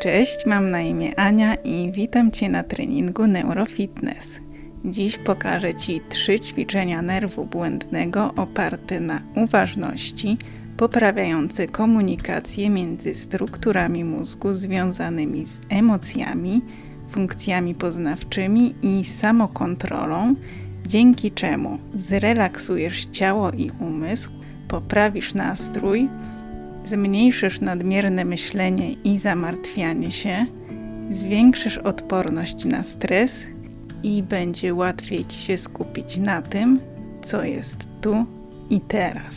Cześć, mam na imię Ania i witam Cię na treningu Neurofitness. Dziś pokażę Ci trzy ćwiczenia nerwu błędnego oparte na uważności, poprawiające komunikację między strukturami mózgu związanymi z emocjami, funkcjami poznawczymi i samokontrolą, dzięki czemu zrelaksujesz ciało i umysł, poprawisz nastrój, zmniejszysz nadmierne myślenie i zamartwianie się, zwiększysz odporność na stres i będzie łatwiej Ci się skupić na tym, co jest tu i teraz.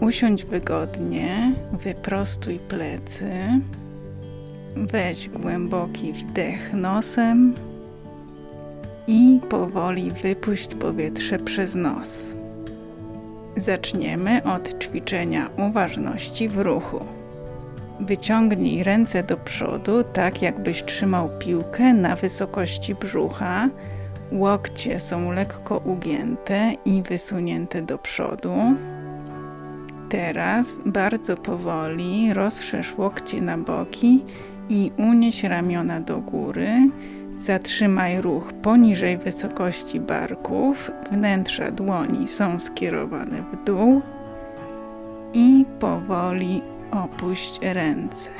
Usiądź wygodnie, wyprostuj plecy, weź głęboki wdech nosem i powoli wypuść powietrze przez nos. Zaczniemy od ćwiczenia uważności w ruchu. Wyciągnij ręce do przodu, tak jakbyś trzymał piłkę na wysokości brzucha. Łokcie są lekko ugięte i wysunięte do przodu. Teraz bardzo powoli rozszerz łokcie na boki i unieś ramiona do góry. Zatrzymaj ruch poniżej wysokości barków, wnętrza dłoni są skierowane w dół i powoli opuść ręce.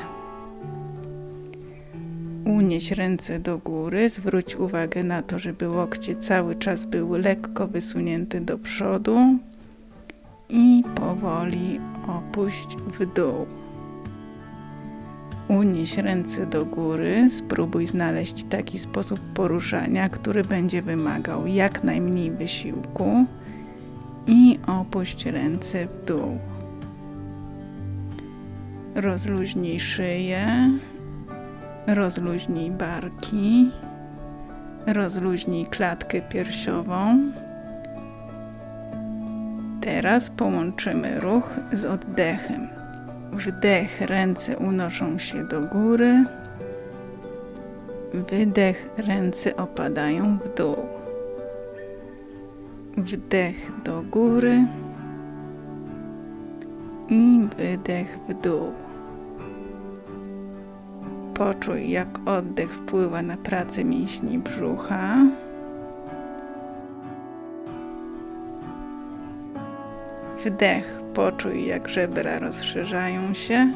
Unieś ręce do góry, zwróć uwagę na to, żeby łokcie cały czas były lekko wysunięte do przodu i powoli opuść w dół. Unieś ręce do góry, spróbuj znaleźć taki sposób poruszania, który będzie wymagał jak najmniej wysiłku i opuść ręce w dół. Rozluźnij szyję, rozluźnij barki, rozluźnij klatkę piersiową. Teraz połączymy ruch z oddechem. Wdech, ręce unoszą się do góry. Wydech, ręce opadają w dół. Wdech do góry i wydech w dół. Poczuj, jak oddech wpływa na pracę mięśni brzucha. Wdech, poczuj, jak żebra rozszerzają się.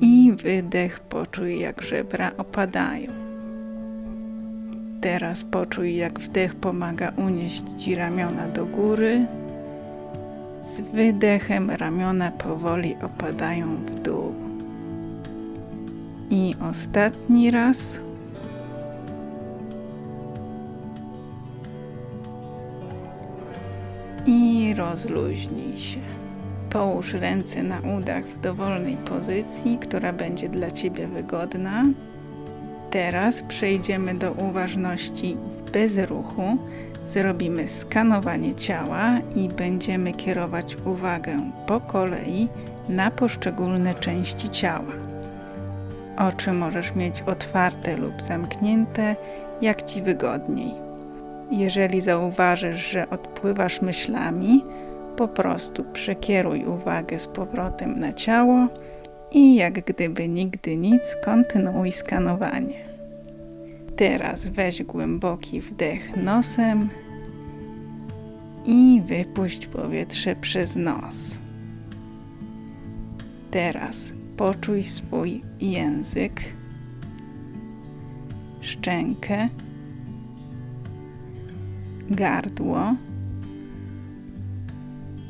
I wydech, poczuj, jak żebra opadają. Teraz poczuj, jak wdech pomaga unieść ci ramiona do góry. Z wydechem ramiona powoli opadają w dół. I ostatni raz. I rozluźnij się. Połóż ręce na udach w dowolnej pozycji, która będzie dla Ciebie wygodna. Teraz przejdziemy do uważności w bezruchu. Zrobimy skanowanie ciała i będziemy kierować uwagę po kolei na poszczególne części ciała. Oczy możesz mieć otwarte lub zamknięte, jak Ci wygodniej. Jeżeli zauważysz, że odpływasz myślami, po prostu przekieruj uwagę z powrotem na ciało i jak gdyby nigdy nic, kontynuuj skanowanie. Teraz weź głęboki wdech nosem i wypuść powietrze przez nos. Teraz poczuj swój język, szczękę, gardło,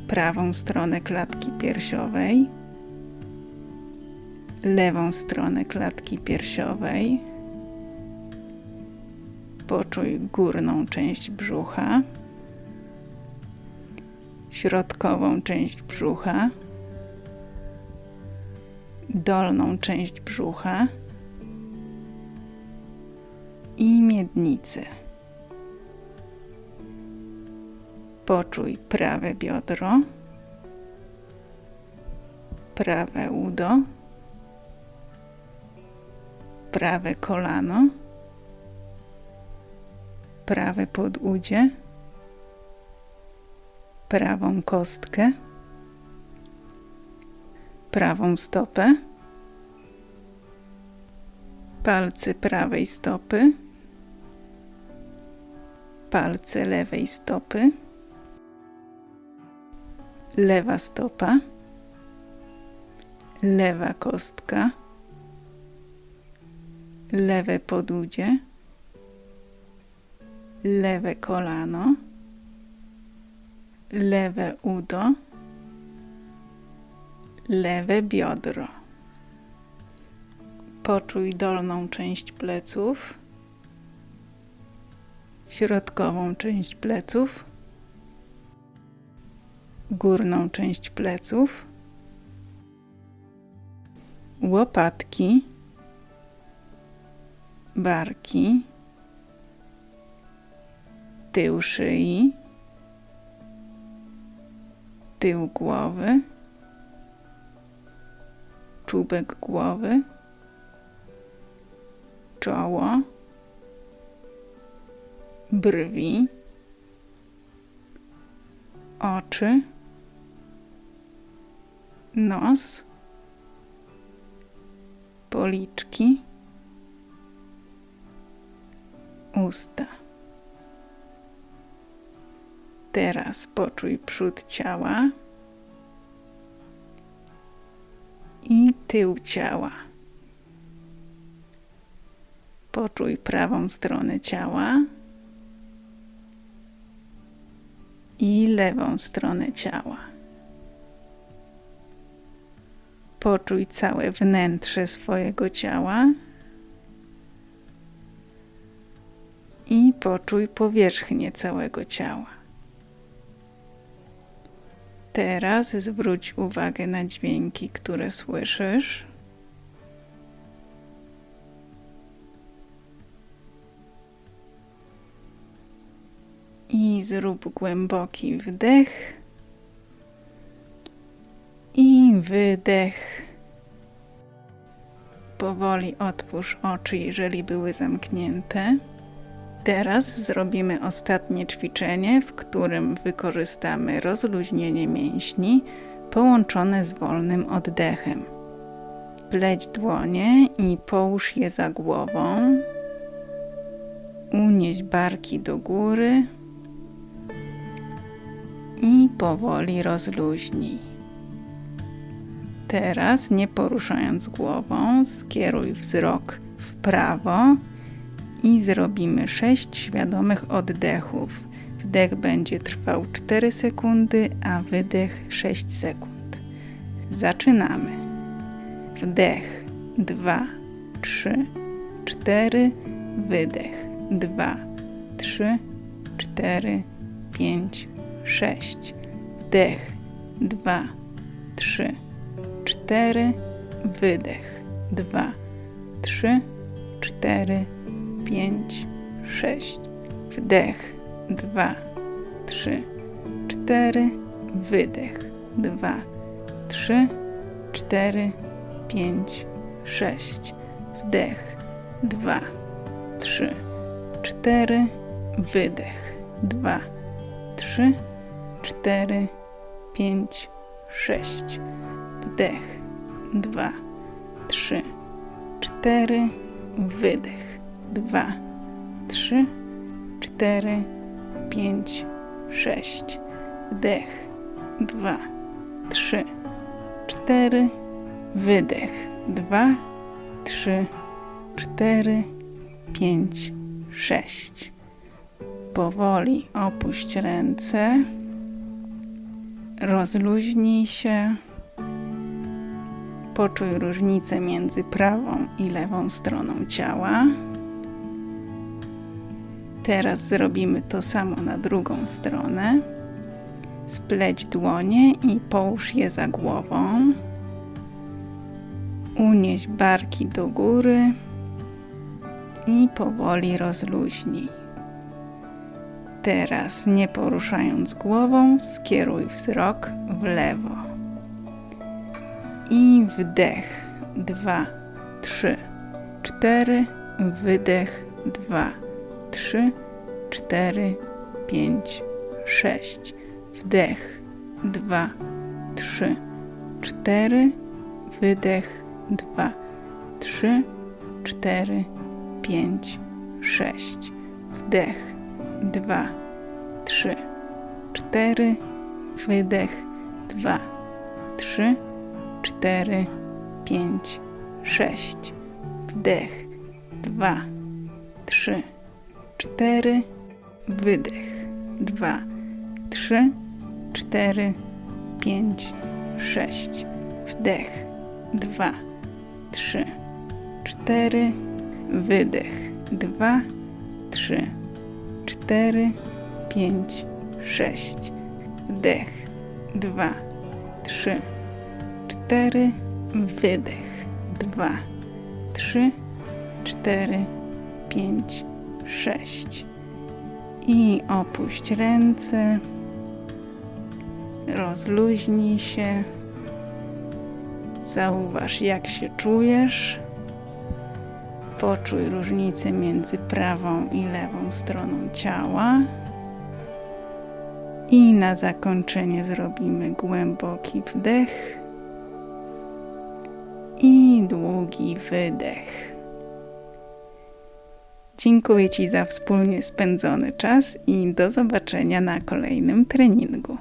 prawą stronę klatki piersiowej, lewą stronę klatki piersiowej. Poczuj górną część brzucha, środkową część brzucha, dolną część brzucha i miednicę. Poczuj prawe biodro, prawe udo, prawe kolano, prawe podudzie, prawą kostkę, prawą stopę, palce prawej stopy, palce lewej stopy, lewa stopa, lewa kostka, lewe podudzie, lewe kolano, lewe udo, lewe biodro. Poczuj dolną część pleców, środkową część pleców, górną część pleców, łopatki, barki, tył szyi, tył głowy, czubek głowy, czoło, brwi, oczy, nos, policzki, usta. Teraz poczuj przód ciała i tył ciała. Poczuj prawą stronę ciała i lewą stronę ciała. Poczuj całe wnętrze swojego ciała i poczuj powierzchnię całego ciała. Teraz zwróć uwagę na dźwięki, które słyszysz. I zrób głęboki wdech wydech. Powoli otwórz oczy, jeżeli były zamknięte. Teraz zrobimy ostatnie ćwiczenie, w którym wykorzystamy rozluźnienie mięśni połączone z wolnym oddechem. Pleć dłonie i połóż je za głową. Unieś barki do góry i powoli rozluźnij. Teraz, nie poruszając głową, skieruj wzrok w prawo i zrobimy 6 świadomych oddechów. Wdech będzie trwał 4 sekundy, a wydech 6 sekund. Zaczynamy. Wdech 2, 3, 4, wydech 2, 3, 4, 5, 6. Wdech 2, 3, 4, wydech 2, 3, 4, 5, 6. Wdech, 2, 3, 4. Wydech, 2, 3, 4, 5, 6. Wdech, 2, 3, 4. Wydech, 2, 3, 4, 5, 6. Wdech, 2, 3, 4. Wydech. Dwa, trzy, cztery, pięć, sześć. Wdech, dwa, trzy, cztery, wydech, dwa, trzy, cztery, pięć, sześć. Powoli opuść ręce, rozluźnij się. Poczuj różnicę między prawą i lewą stroną ciała. Teraz zrobimy to samo na drugą stronę. Spleć dłonie i połóż je za głową. Unieś barki do góry i powoli rozluźnij. Teraz, nie poruszając głową, skieruj wzrok w lewo. I wdech. Dwa, trzy, cztery. Wydech. Dwa, trzy, cztery, pięć, sześć. Wdech, dwa, trzy, cztery. wydech, dwa, trzy, cztery, pięć, sześć, wdech, dwa, trzy, cztery, wydech, dwa, trzy, cztery, pięć, sześć, wdech, dwa, trzy, cztery, wydech, dwa, trzy, cztery, pięć, sześć, wdech, dwa, trzy, cztery, wydech, dwa, trzy, cztery, pięć, sześć, wdech, dwa, trzy, cztery, wydech, dwa, trzy, cztery, pięć, sześć. I opuść ręce, rozluźnij się, zauważ jak się czujesz. Poczuj różnicę między prawą i lewą stroną ciała. I na zakończenie zrobimy głęboki wdech i długi wydech. Dziękuję Ci za wspólnie spędzony czas i do zobaczenia na kolejnym treningu.